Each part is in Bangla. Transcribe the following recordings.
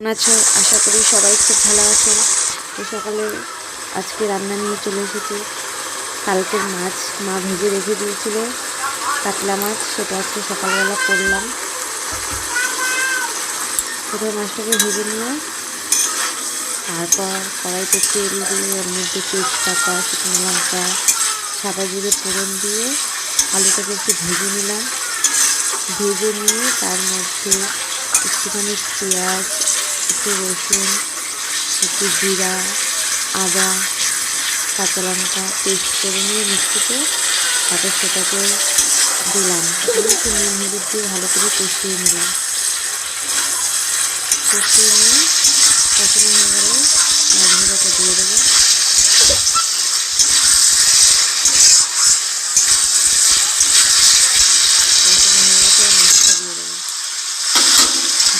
আছো? আশা করি সবাই খুব ভালো আছেন। তো সকালে আজকে রান্না নিয়ে চলে এসেছি। কালকের মাছ মা ভেজে রেখে দিয়েছিল। কাতলা মাছ, সেটা আজকে সকালবেলা করলাম। প্রথমে মাছটাকে ভেজে নিয়ে তারপর কড়াইতে তেল দিয়ে ওর মধ্যে তেজপাতা, শুকনো লঙ্কা, সাদা জিরে ফোড়ন দিয়ে আলুটাকে একটু ভেজে নিলাম। ভেজে নিয়ে তার মধ্যে একটুখানি পেঁয়াজ একটু রসুন, একটু জিরা, আদা, কাঁচা লঙ্কা পেস্ট করে নিয়ে মিক্সিতে তারপর সেটাকে দিলাম। একটু নুন হলুদ দিয়ে ভালো করে কষিয়ে নিলাম। কষিয়ে নিয়ে কষানো হয়ে গেলে মাঝে দিয়ে দেবো কষানো হয়ে গেছে মাছটা দিয়ে দেবো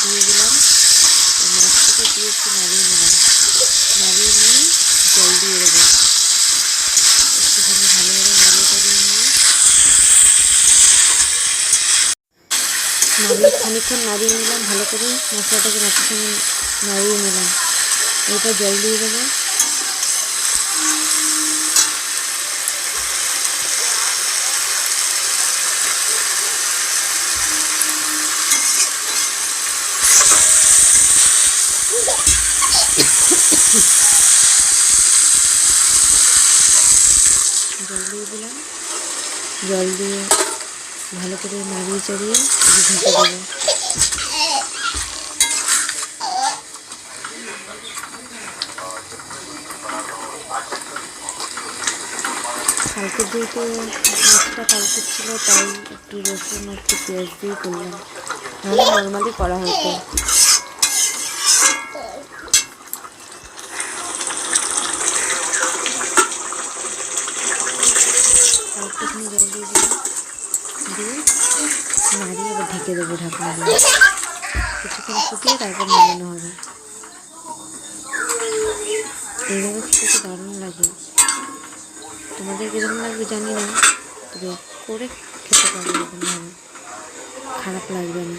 দিয়ে দিলাম ও মাছটাকে দিয়ে একটু নাড়িয়ে নিলাম। নাড়িয়ে নিয়ে জল দিয়ে দেবো। একটুখানি ভালোভাবে নাড়িয়ে টাড়িয়ে নিয়ে। নাড়িয়ে খানিকক্ষণ নাড়িয়ে নিলাম, ভালো করে মশলাটাকে মাছের সঙ্গে নাড়িয়ে নিলাম। এরপর জল দিয়ে দেবো। জল দিয়ে দিলাম। জল দিয়ে ভালো করে নাড়িয়ে চাড়িয়ে ঢেকে দেবো। কালকে যেহেতু মাছটা কালকে ছিল, তাই একটু রসুন একটু পেঁয়াজ দিয়ে করলাম। নাহলে নর্মালি করা হতো। একটুখানি জল দিয়ে দিলাম। দিয়ে নাড়িয়ে এবার ঢেকে দেবো ঢাকনা দিয়ে। কিছুক্ষণ ফুটিয়ে তারপর নামানো হবে। এইভাবে খেতে দারুণ লাগে। তোমাদের কীরকম লাগবে জানি না, তবে করে খেতে পারবে খারাপ লাগবে না।